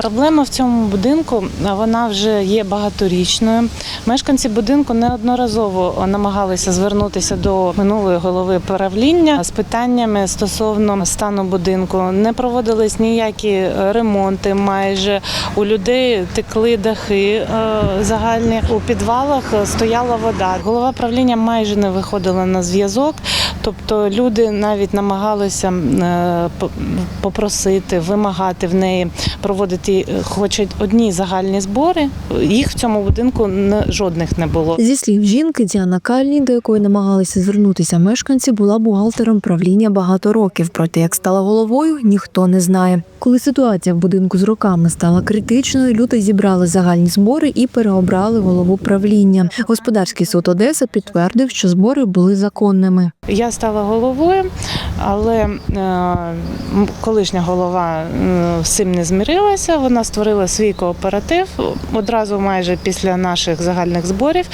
Проблема в цьому будинку вона вже є багаторічною. Мешканці будинку неодноразово намагалися звернутися до минулої голови правління з питаннями стосовно стану будинку. Не проводились ніякі ремонти. Майже у людей текли дахи е, загальні. У підвалах стояла вода. Голова правління майже не виходила на зв'язок. Тобто люди навіть намагалися е, попросити, вимагати в неї проводити е, хоч одні загальні збори. Їх в цьому будинку не, жодних не було. Зі слів жінки, Діана Кальні, до якої намагалися звернутися мешканці, була бухгалтером правління багато років. Проте як стала головою, ніхто не знає. Коли ситуація в будинку з роками стала критичною, люди зібрали загальні збори і переобрали голову правління. Господарський суд Одеса підтвердив, що збори були законними. Я стала головою, але е, колишня голова е, з цим не змирилася. Вона створила свій кооператив одразу майже після наших загальних зборів.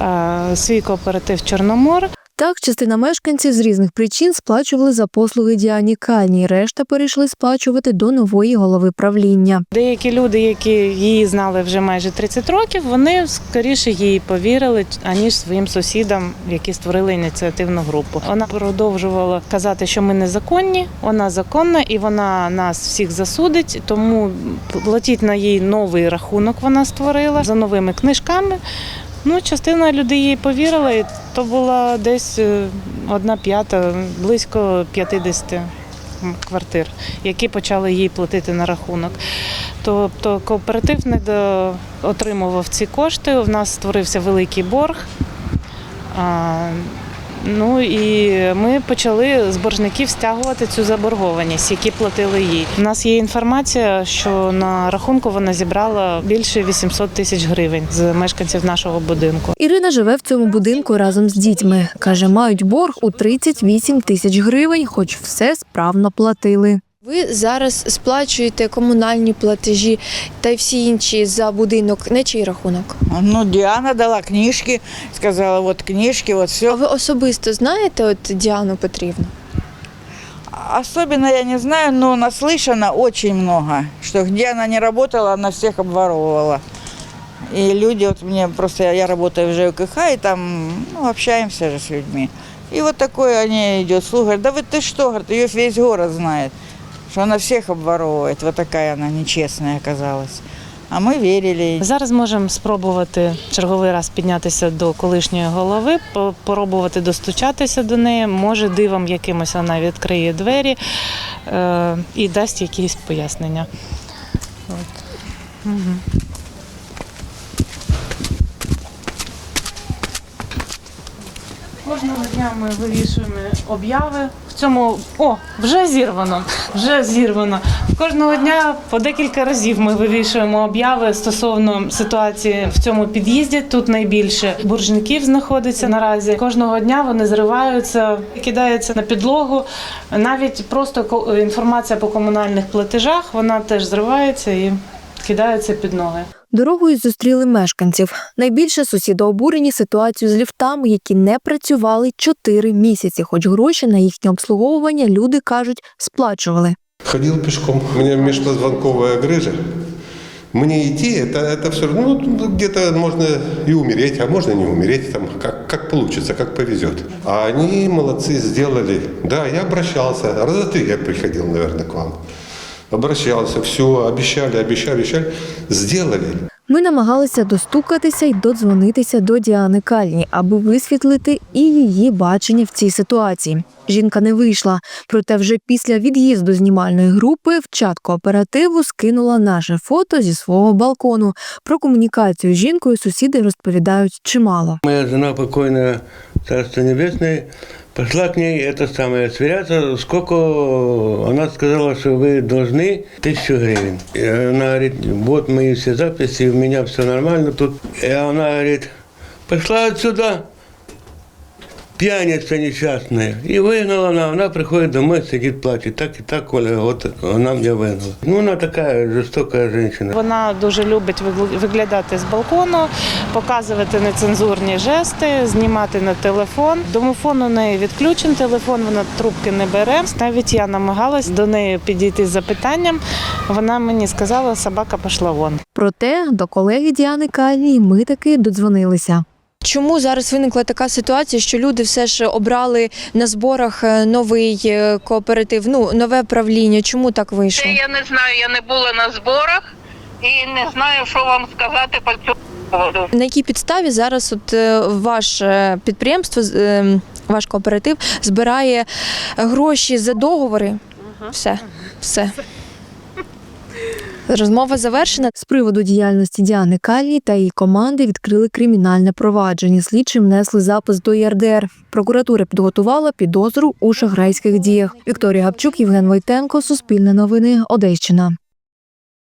е, Свій кооператив Чорномор. Так, частина мешканців з різних причин сплачували за послуги Діані Кальні. Решта перейшли сплачувати до нової голови правління. Деякі люди, які її знали вже майже 30 років, вони скоріше їй повірили, аніж своїм сусідам, які створили ініціативну групу. Вона продовжувала казати, що ми незаконні, вона законна і вона нас всіх засудить. Тому платіть на їй новий рахунок. Вона створила за новими книжками. Ну, частина людей їй повірила, і то була десь е, одна п'ята, близько 50 квартир, які почали їй платити на рахунок. Тобто кооператив не отримував ці кошти. У нас створився великий борг. Ну і ми почали з боржників стягувати цю заборгованість, які платили їй. У нас є інформація, що на рахунку вона зібрала більше 800 тисяч гривень з мешканців нашого будинку. Ірина живе в цьому будинку разом з дітьми. Каже, мають борг у 38 тисяч гривень, хоч все справно платили. Ви зараз сплачуєте комунальні платежі та й всі інші за будинок. На чий рахунок? Ну, Диана дала книжки, сказала, вот книжки, вот А все. ви особисто знаєте от Діану Петрівну? Особенно я не знаю, но наслышано очень много, что где она не работала, она всех обворовывала. И люди, вот мне просто, я работаю в ЖКХ, и там ну, общаемся же с людьми. И вот такое они идет слух, говорит, да вы ты что, говорит, ее весь город знает, что она всех обворовывает. Вот такая она нечестная оказалась. А мы верили. Зараз можемо спробувати черговий раз піднятися до колишньої голови, по- попробувати достучатися до неї. Може, дивом якимось вона відкриє двері е, і дасть якісь пояснення. От. Угу. Кожного дня ми вивішуємо обяви. Цьому о, вже зірвано. Вже зірвано. Кожного дня по декілька разів ми вивішуємо обяви стосовно ситуації в цьому під'їзді. Тут найбільше боржників знаходиться наразі. Кожного дня вони зриваються, кидаються на підлогу. Навіть просто інформація по комунальних платежах вона теж зривається і кидається під ноги. Дорогою зустріли мешканців. Найбільше сусіди обурені ситуацією з ліфтами, які не працювали 4 місяці, хоч гроші на їхнє обслуговування люди кажуть сплачували. Ходил пешком. У меня межпозвонковая грыжа. Мне идти, это, это все равно ну, где-то можно и умереть, а можно не умереть, там, как, как получится, как повезет. А они молодцы, сделали. Да, я обращался, раза три я приходил, наверное, к вам. Обращался, все, обещали, обещали, обещали. Сделали. Ми намагалися достукатися й додзвонитися до Діани Кальні, аби висвітлити і її бачення в цій ситуації. Жінка не вийшла, проте вже після від'їзду знімальної групи в чат кооперативу скинула наше фото зі свого балкону. Про комунікацію з жінкою сусіди розповідають чимало. Моя жена покойная, Царство Небесное, пошла к ней это самое сверяться, сколько она сказала, что вы должны тысячу гривен. И она говорит, вот мои все записи, у меня все нормально тут. И она говорит, пошла отсюда, пьяница несчастная. И выгнала она, она приходит домой, сидит, плачет. Так и так, Оля, вот она меня выгнала. Ну, она такая жестокая женщина. Вона дуже любить виглядати з балкону, показувати нецензурні жести, знімати на телефон. Домофон у неї відключений, телефон вона трубки не бере. Навіть я намагалась до неї підійти з запитанням. Вона мені сказала, собака пішла вон. Проте до колеги Діани Кальній ми таки додзвонилися. Чому зараз виникла така ситуація, що люди все ж обрали на зборах е, новий е, кооператив, ну нове правління? Чому так Це вийшло? я не знаю, я не була на зборах і не знаю, що вам сказати по цьому поводу. На якій підставі зараз от е, ваше підприємство, з- е, ваш кооператив збирає гроші за договори? Все, все. Розмова завершена. З приводу діяльності Діани Кальній та її команди відкрили кримінальне провадження. Слідчі внесли запис до ЄРДР. Прокуратура підготувала підозру у шахрайських діях. Вікторія Гапчук, Євген Войтенко, Суспільне новини, Одещина.